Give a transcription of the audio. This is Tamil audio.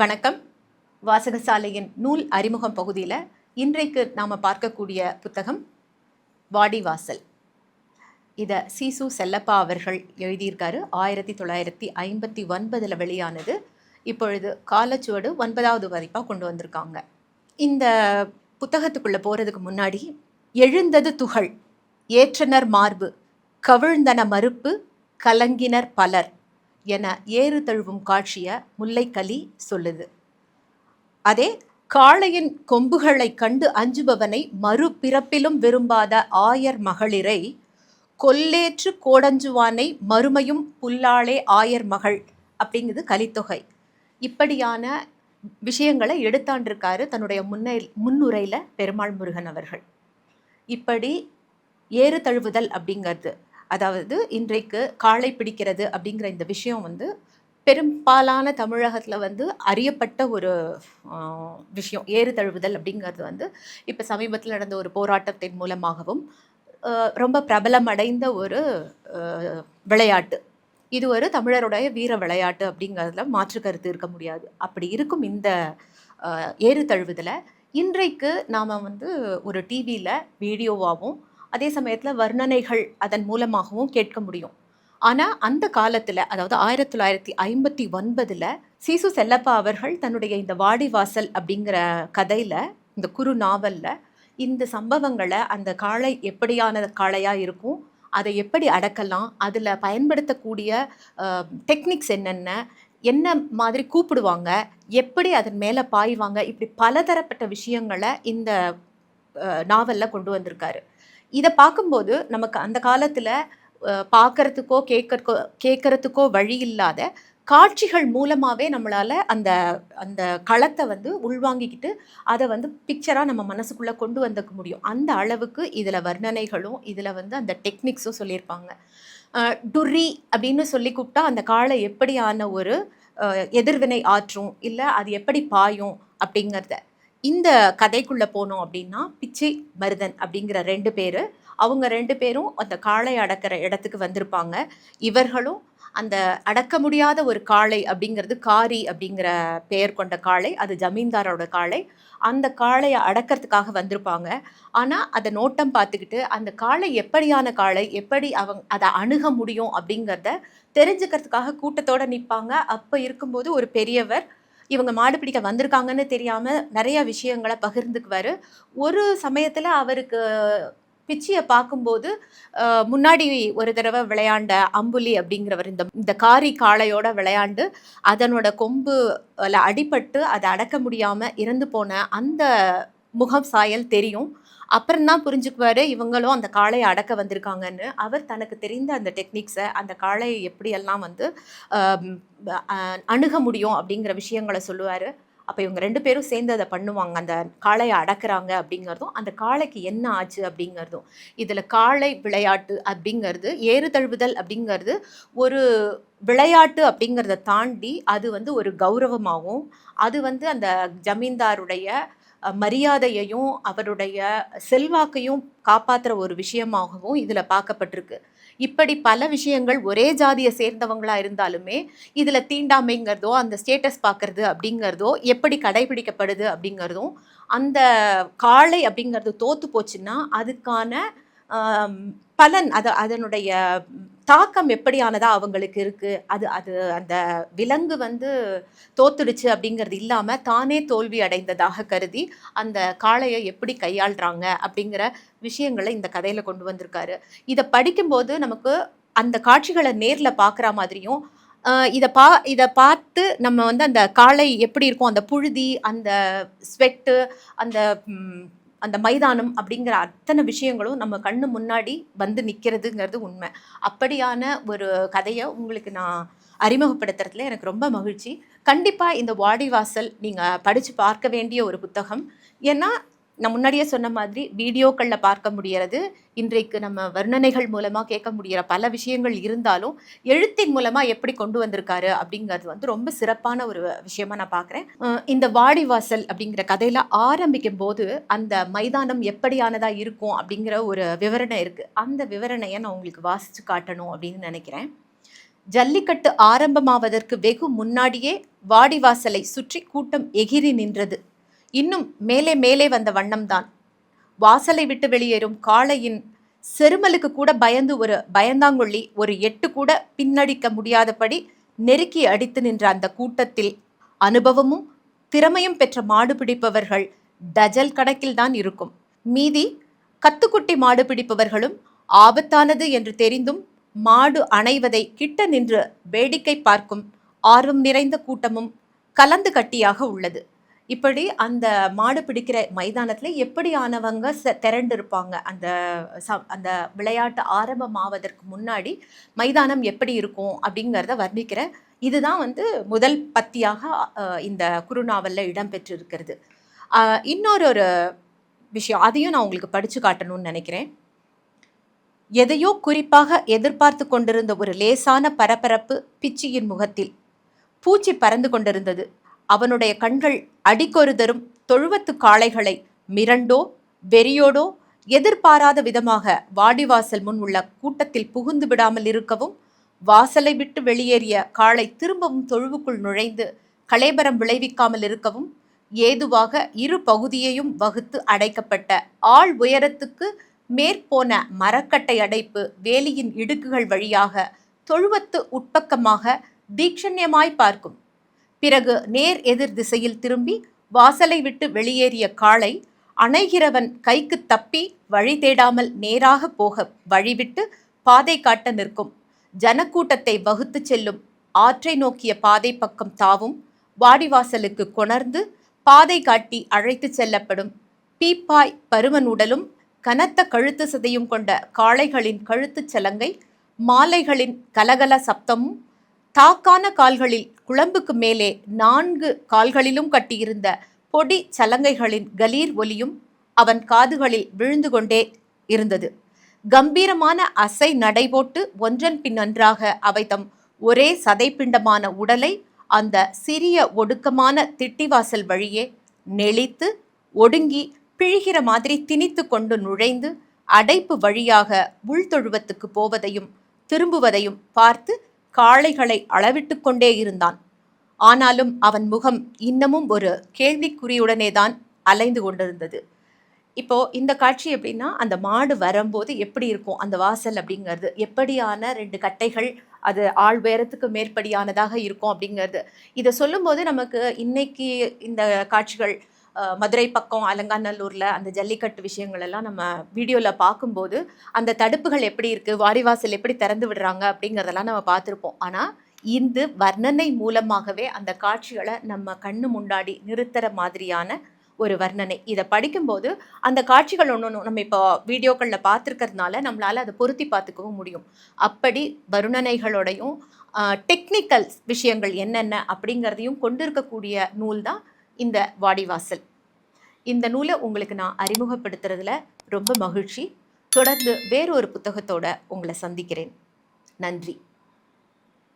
வணக்கம். வாசகசாலையின் நூல் அறிமுகம் பகுதியில் இன்றைக்கு நாம் பார்க்கக்கூடிய புத்தகம் வாடிவாசல் இதை சீசு செல்லப்பா அவர்கள் எழுதியிருக்காரு. ஆயிரத்தி தொள்ளாயிரத்தி ஐம்பத்தி ஒன்பதில் வெளியானது. இப்பொழுது காலச்சுவடு ஒன்பதாவது பதிப்பாக கொண்டு வந்திருக்காங்க. இந்த புத்தகத்துக்குள்ளே போகிறதுக்கு முன்னாடி எழுந்தது துகள் ஏற்றனர் மார்பு கவிழ்ந்தன மறுப்பு கலங்கினர் பலர். என ஏறு தழுவும் காட்சிய முல்லைக்கலி சொல்லுது. அதே காளையின் கொம்புகளைக் கண்டு அஞ்சுபவனை மறுபிறப்பிலும் விரும்பாத ஆயர் மகளிரை கொல்லேற்று கோடஞ்சுவானை மறுமையும் புல்லாளே ஆயர் மகள் அப்படிங்கிறது கலித்தொகை. இப்படியான விஷயங்களை எடுத்தாண்டிருக்காரு தன்னுடைய முன்னை முன்னுரையில் பெருமாள் முருகன் அவர்கள். இப்படி ஏறு தழுவுதல் அப்படிங்கிறது அதாவது இன்றைக்கு காளை பிடிக்கிறது அப்படிங்கிற இந்த விஷயம் வந்து பெரும்பாலான தமிழகத்தில் வந்து அறியப்பட்ட ஒரு விஷயம். ஏறு தழுவுதல் அப்படிங்கிறது வந்து இப்போ சமீபத்தில் நடந்த ஒரு போராட்டத்தின் மூலமாகவும் ரொம்ப பிரபலமடைந்த ஒரு விளையாட்டு. இது ஒரு தமிழருடைய வீர விளையாட்டு அப்படிங்கிறதுல மாற்று கருத்து இருக்க முடியாது. அப்படி இருக்கும் இந்த ஏறு தழுவுதலை. இன்றைக்கு நாம் வந்து ஒரு டிவியில் வீடியோவாகவும் அதே சமயத்தில் வர்ணனைகள் அதன் மூலமாகவும் கேட்க முடியும். ஆனால் அந்த காலத்தில் அதாவது ஆயிரத்தி தொள்ளாயிரத்தி ஐம்பத்தி ஒன்பதில் சீசு செல்லப்பா அவர்கள் தன்னுடைய இந்த வாடிவாசல் அப்படிங்கிற கதையில் இந்த குறு நாவலில் இந்த சம்பவங்களை அந்த காளை எப்படியான காளையாக இருக்கும் அதை எப்படி அடக்கலாம் அதில் பயன்படுத்தக்கூடிய டெக்னிக்ஸ் என்னென்ன என்ன மாதிரி கூப்பிடுவாங்க எப்படி அதன் மேலே பாய்வாங்க இப்படி பலதரப்பட்ட விஷயங்களை இந்த நாவலில் கொண்டு வந்திருக்காரு. இதை பார்க்கும்போது நமக்கு அந்த காலத்தில் பார்க்கறதுக்கோ கேட்கறக்கோ கேட்கறதுக்கோ வழி இல்லாத காட்சிகள் மூலமாகவே நம்மளால் அந்த அந்த களத்தை வந்து உள்வாங்கிக்கிட்டு அதை வந்து பிக்சராக நம்ம மனசுக்குள்ளே கொண்டு வந்துக்க முடியும். அந்த அளவுக்கு இதில் வர்ணனைகளும் இதில் வந்து அந்த டெக்னிக்ஸும் சொல்லியிருப்பாங்க. டுரி டுர்ரி அப்படின்னு சொல்லி கூப்பிட்டா அந்த காலை எப்படியான ஒரு எதிர்வினை ஆற்றும் இல்லை அது எப்படி பாயும் அப்படிங்கிறத இந்த கதைக்குள்ளே போனோம் அப்படின்னா பிச்சை மருதன் அப்படிங்கிற ரெண்டு பேர் அவங்க ரெண்டு பேரும் அந்த காளை அடக்கிற இடத்துக்கு வந்திருப்பாங்க. இவர்களும் அந்த அடக்க முடியாத ஒரு காளை அப்படிங்கிறது காரி அப்படிங்கிற பெயர் கொண்ட காளை அது ஜமீன்தாரோட காளை. அந்த காளையை அடக்கிறதுக்காக வந்திருப்பாங்க. ஆனால் அதை நோட்டம் பார்த்துக்கிட்டு அந்த காளை எப்படியான காளை எப்படி அவங்க அதை அணுக முடியும் அப்படிங்கிறத தெரிஞ்சுக்கிறதுக்காக கூட்டத்தோடு நிற்பாங்க அப்போ இருக்கும்போது ஒரு பெரியவர் இவங்க மாடு பிடிக்க வந்திருக்காங்கன்னு தெரியாமல் நிறைய விஷயங்களை பகிர்ந்துக்குவார். ஒரு சமயத்தில் அவருக்கு பிச்சியை பார்க்கும்போது முன்னாடி ஒரு தடவை விளையாண்ட அம்புலி அப்படிங்கிறவர் இந்த இந்த காரி காளையோட விளையாண்டு அதனோட கொம்பு அடிபட்டு அதை அடக்க முடியாமல் இறந்து போன அந்த முகம் சாயல் தெரியும். அப்புறம் தான் புரிஞ்சுக்குவாரு இவங்களும் அந்த காளையை அடக்க வந்திருக்காங்கன்னு. அவர் தனக்கு தெரிந்த அந்த டெக்னிக்ஸை அந்த காளையை எப்படியெல்லாம் வந்து அணுக முடியும் அப்படிங்கிற விஷயங்களை சொல்லுவார். அப்போ இவங்க ரெண்டு பேரும் சேர்ந்து அதை பண்ணுவாங்க. அந்த காளையை அடக்குறாங்க அப்படிங்கிறதும் அந்த காளைக்கு என்ன ஆச்சு அப்படிங்கிறதும். இதில் காளை விளையாட்டு அப்படிங்கிறது ஏறு தழுவுதல் அப்படிங்கிறது ஒரு விளையாட்டு அப்படிங்கிறத தாண்டி அது வந்து ஒரு கௌரவமாகவும் அது வந்து அந்த ஜமீன்தாருடைய மரியாதையையும் அவருடைய செல்வாக்கையும் காப்பாற்றுற ஒரு விஷயமாகவும் இதில் பார்க்கப்பட்டிருக்கு. இப்படி பல விஷயங்கள் ஒரே ஜாதியை சேர்ந்தவங்களா இருந்தாலுமே இதில் தீண்டாமைங்கிறதோ அந்த ஸ்டேட்டஸ் பார்க்கறது அப்படிங்கிறதோ எப்படி கடைபிடிக்கப்படுது அப்படிங்கிறதும் அந்த காளை அப்படிங்கிறது தோற்று போச்சுன்னா அதுக்கான பலன் அது அதனுடைய தாக்கம் எப்படியானதா அவங்களுக்கு இருக்குது அது அது அந்த விலங்கு வந்து தோத்துடுச்சு அப்படிங்கிறது இல்லாமல் தானே தோல்வி அடைந்ததாக கருதி அந்த காளையை எப்படி கையாள்றாங்க அப்படிங்கிற விஷயங்களை இந்த கதையில் கொண்டு வந்திருக்காரு. இதை படிக்கும்போது நமக்கு அந்த காட்சிகளை நேரில் பார்க்குற மாதிரியும் இதை பா இதை பார்த்து நம்ம வந்து அந்த காளை எப்படி இருக்கும் அந்த புழுதி அந்த ஸ்வெட்டு அந்த அந்த மைதானம் அப்படிங்கிற அத்தனை விஷயங்களும் நம்ம கண்ணு முன்னாடி வந்து நிற்கிறதுங்கிறது உண்மை. அப்படியான ஒரு கதையை உங்களுக்கு நான் அறிமுகப்படுத்துறதுல எனக்கு ரொம்ப மகிழ்ச்சி. கண்டிப்பாக இந்த வாடிவாசல் நீங்கள் படித்து பார்க்க வேண்டிய ஒரு புத்தகம். ஏன்னா நான் முன்னாடியே சொன்ன மாதிரி வீடியோக்களில் பார்க்க முடியறது இன்றைக்கு நம்ம வர்ணனைகள் மூலமாக கேட்க முடிகிற பல விஷயங்கள் இருந்தாலும் எழுத்தின் மூலமாக எப்படி கொண்டு வந்திருக்காரு அப்படிங்கிறது வந்து ரொம்ப சிறப்பான ஒரு விஷயமா நான் பார்க்குறேன். இந்த வாடிவாசல் அப்படிங்கிற கதையில் ஆரம்பிக்கும் போது அந்த மைதானம் எப்படியானதாக இருக்கும் அப்படிங்கிற ஒரு விவரணை இருக்குது அந்த விவரணையை நான் உங்களுக்கு வாசித்து காட்டணும் அப்படின்னு நினைக்கிறேன். ஜல்லிக்கட்டு ஆரம்பமாவதற்கு வெகு முன்னாடியே வாடிவாசலை சுற்றி கூட்டம் எகிரி நின்றது. இன்னும் மேலே மேலே வந்த வண்ணம்தான். வாசலை விட்டு வெளியேறும் காளையின் செருமலுக்கு கூட பயந்து ஒரு பயந்தாங்கொள்ளி ஒரு எட்டு கூட பின்னடிக்க முடியாதபடி நெருக்கி அடித்து நின்ற அந்த கூட்டத்தில் அனுபவமும் திறமையும் பெற்ற மாடு பிடிப்பவர்கள் டஜல் கணக்கில் தான் இருக்கும். மீதி கத்துக்குட்டி மாடு பிடிப்பவர்களும் ஆபத்தானது என்று தெரிந்தும் மாடு அணைவதை கிட்ட நின்று வேடிக்கை பார்க்கும் ஆர்வம் நிறைந்த கூட்டமும் கலந்து கட்டியாக உள்ளது. இப்படி அந்த மாடு பிடிக்கிற மைதானத்தில் எப்படியானவங்க ச திரண்டிருப்பாங்க? அந்த ச அந்த விளையாட்டு ஆரம்பமாவதற்கு முன்னாடி மைதானம் எப்படி இருக்கும் அப்படிங்கிறத வர்ணிக்கிற இதுதான் வந்து முதல் பத்தியாக இந்த குறுநாவலில் இடம்பெற்றிருக்கிறது. இன்னொரு ஒரு விஷயம் அதையும் நான் உங்களுக்கு படித்து காட்டணும்னு நினைக்கிறேன். எதையோ குறிப்பாக எதிர்பார்த்து கொண்டிருந்த ஒரு லேசான பரபரப்பு பிச்சியின் முகத்தில் பூச்சி பறந்து கொண்டிருந்தது. அவனுடைய கண்கள் அடிக்கொரு தரும் தொழுவத்து காளைகளை மிரண்டோ வெறியோடோ எதிர்பாராத விதமாக வாடிவாசல் முன் உள்ள கூட்டத்தில் புகுந்து விடாமல் இருக்கவும் வாசலை விட்டு வெளியேறிய காளை திரும்பவும் தொழுவுக்குள் நுழைந்து கலேபரம் விளைவிக்காமல் இருக்கவும் ஏதுவாக இரு பகுதியையும் வகுத்து அடைக்கப்பட்ட ஆள் உயரத்துக்கு மேற்போன மரக்கட்டை அடைப்பு வேலியின் இடுக்குகள் வழியாக தொழுவத்து உட்பக்கமாக தீட்சண்யமாய் பார்க்கும். பிறகு நேர் எதிர் திசையில் திரும்பி வாசலை விட்டு வெளியேறிய காளை அணைகிறவன் கைக்கு தப்பி வழி தேடாமல் நேராக போக வழிவிட்டு பாதை காட்ட நிற்கும். ஜனக்கூட்டத்தை வகுத்துச் செல்லும் ஆற்றை நோக்கிய பாதை பக்கம் தாவும் வாடிவாசலுக்கு கொணர்ந்து பாதை காட்டி அழைத்துச் செல்லப்படும் பீப்பாய் பருமன் உடலும் கனத்த கழுத்து சதையும் கொண்ட காளைகளின் கழுத்துச் சலங்கை மாலைகளின் கலகல சப்தமும் தாக்கான கால்களில் குழம்புக்கு மேலே நான்கு கால்களிலும் கட்டியிருந்த பொடி சலங்கைகளின் கலீர் ஒலியும் அவன் காதுகளில் விழுந்து கொண்டே இருந்தது. கம்பீரமான அசை நடைபோட்டு ஒன்றன் பின் ஒன்றாக அவை தம் ஒரே சதைப்பிண்டமான உடலை அந்த சிறிய ஒடுக்கமான திட்டிவாசல் வழியே நெளித்து ஒடுங்கி பிழிகிற மாதிரி திணித்து கொண்டு நுழைந்து அடைப்பு வழியாக உள்தொழுவத்துக்கு போவதையும் திரும்புவதையும் பார்த்து காளைகளை அளவிட்டு கொண்டே இருந்தான். ஆனாலும் அவன் முகம் இன்னமும் ஒரு கேள்விக்குறியுடனே தான் அலைந்து கொண்டிருந்தது. இப்போ இந்த காட்சி எப்படின்னா அந்த மாடு வரும்போது எப்படி இருக்கும் அந்த வாசல் அப்படிங்கிறது எப்படியான ரெண்டு கட்டைகள் அது ஆள் உயரத்துக்கு மேற்படியானதாக இருக்கும் அப்படிங்கிறது. இதை சொல்லும்போது நமக்கு இன்னைக்கு இந்த காட்சிகள் மதுரை பக்கம் அலங்காநல்லூரில் அந்த ஜல்லிக்கட்டு விஷயங்கள் எல்லாம் நம்ம வீடியோவில் பார்க்கும்போது அந்த தடுப்புகள் எப்படி இருக்குது வாரிவாசல் எப்படி திறந்து விடுறாங்க அப்படிங்கிறதெல்லாம் நம்ம பார்த்துருப்போம். ஆனால் இந்த வர்ணனை மூலமாகவே அந்த காட்சிகளை நம்ம கண்ணு முன்னாடி நிறுத்துற மாதிரியான ஒரு வர்ணனை. இதை படிக்கும்போது அந்த காட்சிகள் ஒன்று ஒன்று நம்ம இப்போ வீடியோக்களில் பார்த்துருக்கறதுனால நம்மளால் அதை பொருத்தி பார்த்துக்கவும் முடியும். அப்படி வருணனைகளோடையும் டெக்னிக்கல் விஷயங்கள் என்னென்ன அப்படிங்கிறதையும் கொண்டிருக்கக்கூடிய நூல் தான் இந்த வாடிவாசல் இந்த நூலை உங்களுக்கு நான் அறிமுகப்படுத்துறதுல ரொம்ப மகிழ்ச்சி. தொடர்ந்து வேறொரு புத்தகத்தோட உங்களை சந்திக்கிறேன். நன்றி.